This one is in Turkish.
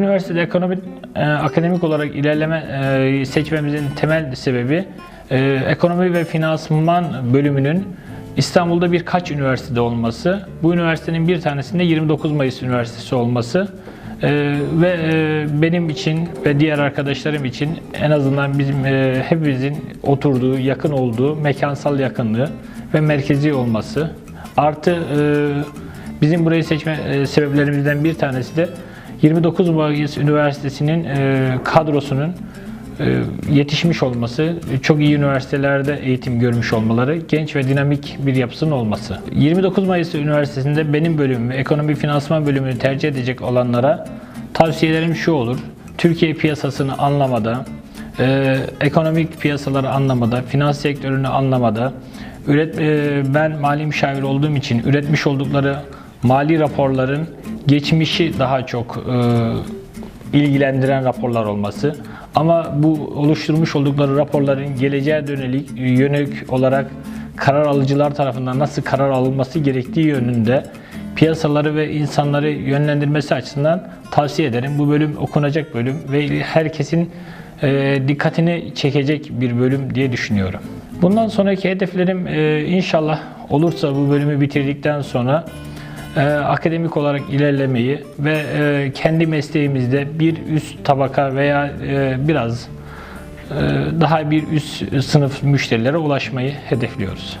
Üniversitede ekonomi, e, akademik olarak ilerleme e, seçmemizin temel sebebi e, ekonomi ve finansman bölümünün İstanbul'da birkaç üniversitede olması, bu üniversitenin bir tanesinde 29 Mayıs Üniversitesi olması e, ve e, benim için ve diğer arkadaşlarım için en azından bizim e, hepimizin oturduğu, yakın olduğu mekansal yakınlığı ve merkezi olması. Artı e, bizim burayı seçme e, sebeplerimizden bir tanesi de 29 Mayıs Üniversitesi'nin e, kadrosunun e, yetişmiş olması, çok iyi üniversitelerde eğitim görmüş olmaları, genç ve dinamik bir yapısının olması. 29 Mayıs Üniversitesi'nde benim bölümümü, ekonomi finansman bölümünü tercih edecek olanlara tavsiyelerim şu olur. Türkiye piyasasını anlamada, e, ekonomik piyasaları anlamada, finans sektörünü anlamada, üret, e, ben mali müşavir olduğum için üretmiş oldukları mali raporların geçmişi daha çok e, ilgilendiren raporlar olması. Ama bu oluşturmuş oldukları raporların geleceğe dönelik yönelik olarak karar alıcılar tarafından nasıl karar alınması gerektiği yönünde piyasaları ve insanları yönlendirmesi açısından tavsiye ederim. Bu bölüm okunacak bölüm ve herkesin e, dikkatini çekecek bir bölüm diye düşünüyorum. Bundan sonraki hedeflerim e, inşallah olursa bu bölümü bitirdikten sonra e, akademik olarak ilerlemeyi ve e, kendi mesleğimizde bir üst tabaka veya e, biraz e, daha bir üst sınıf müşterilere ulaşmayı hedefliyoruz.